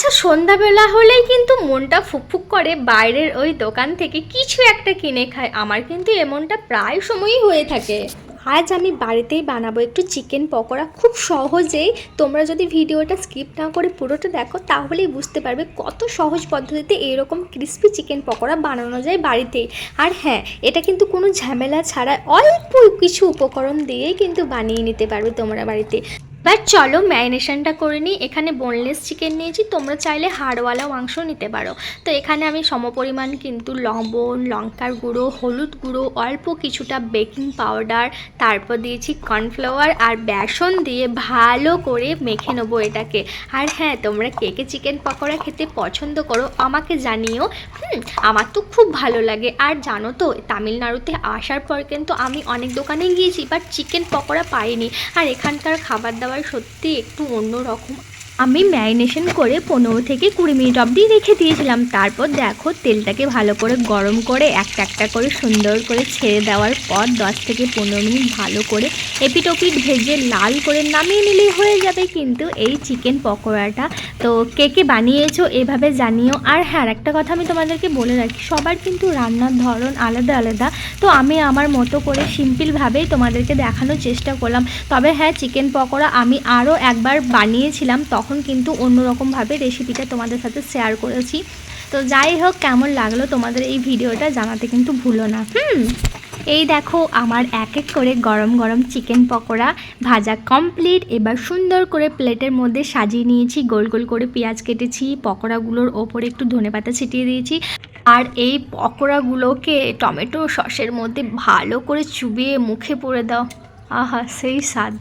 আচ্ছা সন্ধ্যাবেলা হলেই কিন্তু মনটা ফুকফুক করে। বাইরের ওই দোকান থেকে কিছু একটা কিনে খায়। আমার কিন্তু এমনটা প্রায় সময়ই হয়ে থাকে। আজ আমি বাড়িতেই বানাবো একটু চিকেন পকোড়া। খুব সহজেই তোমরা যদি ভিডিওটা স্কিপ না করে পুরোটা দেখো, তাহলেই বুঝতে পারবে কত সহজ পদ্ধতিতে এরকম ক্রিস্পি চিকেন পকোড়া বানানো যায় বাড়িতেই আর হ্যাঁ এটা কিন্তু কোনো ঝামেলা ছাড়া অল্প কিছু উপকরণ দিয়েই কিন্তু বানিয়ে নিতে পারবে তোমরা বাড়িতে। এবার চলো ম্যারিনেশনটা করে নিই। এখানে বোনলেস চিকেন নিয়েছি। তোমরা চাইলে হাড়ওয়ালা মাংস নিতে পারো। তো এখানে আমি সমপরিমাণ কিন্তু লবণ, লঙ্কার গুঁড়ো, হলুদ গুঁড়ো, অল্প কিছুটা বেকিং পাউডার তারপর দিয়েছি কর্নফ্লাওয়ার আর বেসন দিয়ে ভালো করে মেখে নেব এটাকে। আর হ্যাঁ তোমরা কে কে চিকেন পকোড়া খেতে পছন্দ করো আমাকে জানিও। হুম, আমার তো খুব ভালো লাগে। আর জানো তো, তামিলনাড়ুতে আসার পর কিন্তু আমি অনেক দোকানে গিয়েছি বাট চিকেন পকোড়া পাইনি। আর এখানকার খাবার দাবার সত্যি একটু অন্যরকম। আমি ম্যারিনেশন করে পনেরো থেকে কুড়ি মিনিট অবধি রেখে দিয়েছিলাম। তারপর দেখো তেলটাকে ভালো করে গরম করে একটা একটা করে সুন্দর করে ছেড়ে দেওয়ার পর দশ থেকে পনেরো মিনিট ভালো করে এপিটপিট ভেজে লাল করে নামিয়ে নিলেই হয়ে যাবে। কিন্তু এই চিকেন পকোড়াটা তো কে কে বানিয়েছো এভাবে জানিও। আর হ্যাঁ আর একটা কথা আমি তোমাদেরকে বলে রাখি, সবার কিন্তু রান্নার ধরন আলাদা আলাদা। তো আমি আমার মতো করে সিম্পলভাবেই তোমাদেরকে দেখানোর চেষ্টা করলাম। তবে হ্যাঁ চিকেন পকোড়া আমি আরও একবার বানিয়েছিলাম, তখন কিন্তু অন্যরকমভাবে রেসিপিটা তোমাদের সাথে শেয়ার করেছি। তো যাই হোক, কেমন লাগল তোমাদের এই ভিডিওটা জানাতে কিন্তু ভুলো না। হুম। এই দেখো আমার এক এক করে গরম গরম চিকেন পকোড়া ভাজা কমপ্লিট এবার সুন্দর করে প্লেটের মধ্যে সাজিয়ে নিয়েছি, গোল গোল করে পেঁয়াজ কেটেছি, পকোড়াগুলোর ওপরে একটু ধনেপাতা ছিটিয়ে দিয়েছি। আর এই পকোড়াগুলোকে টমেটো সসের মধ্যে ভালো করে চুবিয়ে মুখে পরে দাও। আহা, সেই স্বাদ।